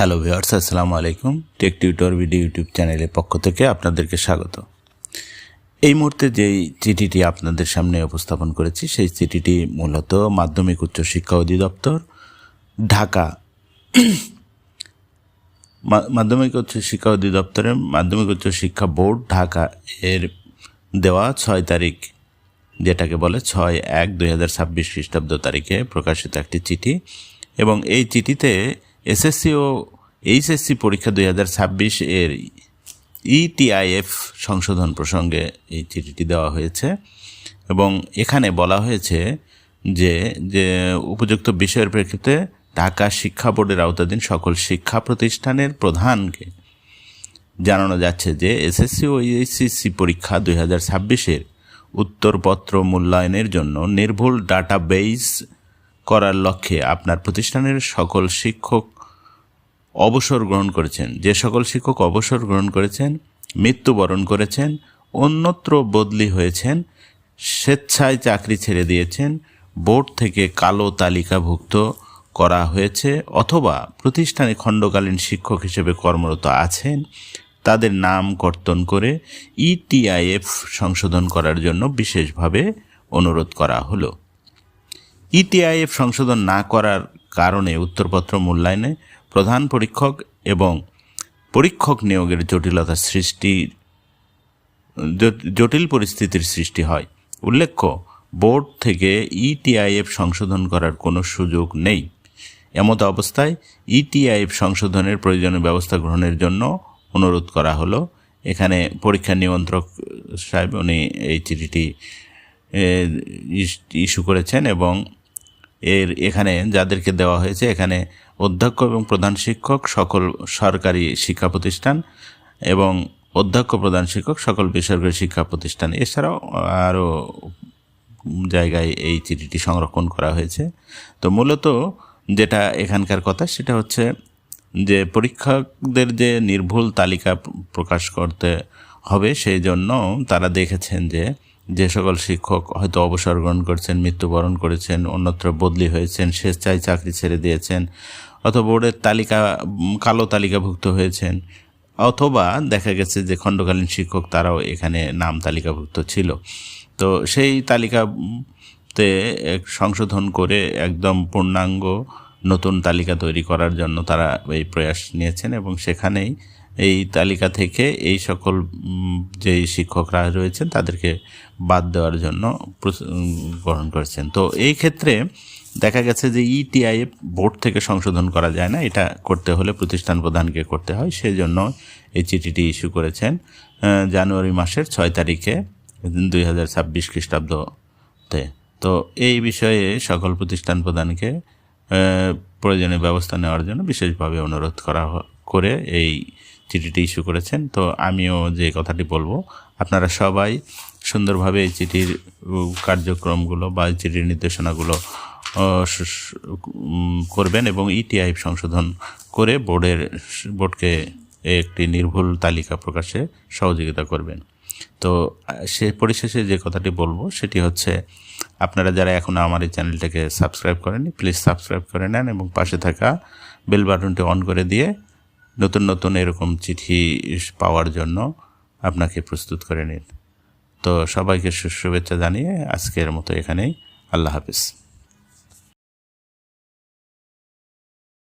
Hello viewers আসসালামু আলাইকুম take tutor video YouTube চ্যানেলের পক্ষ থেকে আপনাদেরকে স্বাগত। এই মুহূর্তে যেই চিঠিটি আপনাদের সামনে উপস্থাপন করেছি, সেই চিঠিটি মূলত মাধ্যমিক উচ্চ শিক্ষা অধিদপ্তর, ঢাকা। মাধ্যমিক উচ্চ শিক্ষা অধিদপ্তরের মাধ্যমিক উচ্চ শিক্ষা বোর্ড ঢাকা এর দেওয়া ছয় তারিখ, যেটাকে বলে ছয় এক দুই হাজার ছাব্বিশ খ্রিস্টাব্দ তারিখে প্রকাশিত একটি চিঠি। এবং এই চিঠিতে এসএসসি ও এইচএসসি পরীক্ষা দুই হাজার ছাব্বিশ এর ইটিআইএফ সংশোধন প্রসঙ্গে এই চিঠিটি দেওয়া হয়েছে এবং এখানে বলা হয়েছে যে যে উপযুক্ত বিষয়ের প্রেক্ষিতে ঢাকা শিক্ষা বোর্ডের আওতাধীন সকল শিক্ষা প্রতিষ্ঠানের প্রধানকে জানানো যাচ্ছে যে, এসএসসি ও এইচএসসি পরীক্ষা দুই হাজার ছাব্বিশের উত্তরপত্র মূল্যায়নের জন্য নির্ভুল ডাটাবেস করার লক্ষ্যে আপনার প্রতিষ্ঠানের সকল শিক্ষক অবসর গ্রহণ করেছেন। যে সকল শিক্ষক অবসর গ্রহণ করেছেন, মৃত্যুবরণ করেছেন, অন্যত্র বদলি হয়েছেন, স্বেচ্ছায় চাকরি ছেড়ে দিয়েছেন, বোর্ড থেকে কালো তালিকাভুক্ত করা হয়েছে অথবা প্রতিষ্ঠানে খণ্ডকালীন শিক্ষক হিসেবে কর্মরত আছেন, তাদের নাম কর্তন করে ইটিআইএফ সংশোধন করার জন্য বিশেষভাবে অনুরোধ করা হলো। ইটিআইএফ সংশোধন না করার কারণে উত্তরপত্র মূল্যায়নে প্রধান পরীক্ষক এবং পরীক্ষক নিয়োগের জটিলতা সৃষ্টির জ- জটিল পরিস্থিতির সৃষ্টি হয়। উল্লেখ্য, বোর্ড থেকে ইটিআইএফ সংশোধন করার কোনো সুযোগ নেই। এমত অবস্থায় ইটিআইএফ সংশোধনের প্রয়োজনীয় ব্যবস্থা গ্রহণের জন্য অনুরোধ করা হলো। এখানে পরীক্ষা নিয়ন্ত্রক সাহেব, উনি এই চিঠিটি ইস্যু করেছেন এবং এর, এখানে যাদেরকে দেওয়া হয়েছে, এখানে অধ্যক্ষ এবং প্রধান শিক্ষক, সকল সরকারি শিক্ষা প্রতিষ্ঠান এবং অধ্যক্ষ, প্রধান শিক্ষক, সকল বেসরকারি শিক্ষা প্রতিষ্ঠান। এছাড়াও আরও জায়গায় এই চিঠিটি সংরক্ষণ করা হয়েছে। তো মূলত যেটা এখানকার কথা, সেটা হচ্ছে যে পরীক্ষকদের যে নির্ভুল তালিকা প্রকাশ করতে হবে, সেই জন্য তারা দেখেছেন যে যে সকল শিক্ষক হয়তো অবসর গ্রহণ করছেন, মৃত্যুবরণ করেছেন, অন্যত্র বদলি হয়েছেন, স্বেচ্ছায় চাকরি ছেড়ে দিয়েছেন, অথবা বোর্ডের তালিকা, কালো তালিকাভুক্ত হয়েছেন, অথবা দেখা গেছে যে খণ্ডকালীন শিক্ষক তারাও এখানে নাম তালিকাভুক্ত ছিল। তো সেই তালিকাতে এক সংশোধন করে একদম পূর্ণাঙ্গ নতুন তালিকা তৈরি করার জন্য তারা এই প্রয়াস নিয়েছেন এবং সেখানেই এই তালিকা থেকে এই সকল যেই শিক্ষকরা রয়েছেন তাদেরকে বাদ দেওয়ার জন্য গ্রহণ করেছেন। তো এই ক্ষেত্রে দেখা গেছে যে ইটিআইএফ বোর্ড থেকে সংশোধন করা যায় না। এটা করতে হলে প্রতিষ্ঠান প্রধানকে করতে হয়। সেই জন্য এই চিঠিটি ইস্যু করেছেন জানুয়ারি মাসের ছয় তারিখে দুই হাজার ছাব্বিশ খ্রিস্টাব্দতে। তো এই বিষয়ে সকল প্রতিষ্ঠান প্রধানকে প্রয়োজনীয় ব্যবস্থা নেওয়ার জন্য বিশেষভাবে অনুরোধ করা করে এই চিঠিটি ইস্যু করেছেন, তো আমিও যে কথাটি বলব, আপনারা সবাই সুন্দরভাবে এই চিঠির কার্যক্রমগুলো বা এই চিঠির নির্দেশনাগুলো করবেন এবং ইটিআই সংশোধন করে বোর্ডের, বোর্ডকে একটি নির্ভুল তালিকা প্রকাশে সহযোগিতা করবেন। তো, সে পরিশেষে যে কথাটি বলব, সেটি হচ্ছে, আপনারা যারা এখনও আমার এই চ্যানেলটাকে সাবস্ক্রাইব করেননি, প্লিজ সাবস্ক্রাইব করে নেন এবং পাশে থাকা বেল বাটনটি অন করে দিয়ে নতুন নতুন এরকম চিঠি পাওয়ার জন্য আপনাকে প্রস্তুত করে নিন। তো সবাইকে শুভেচ্ছা জানিয়ে আজকের মতো এখানেই। আল্লাহ হাফিজ।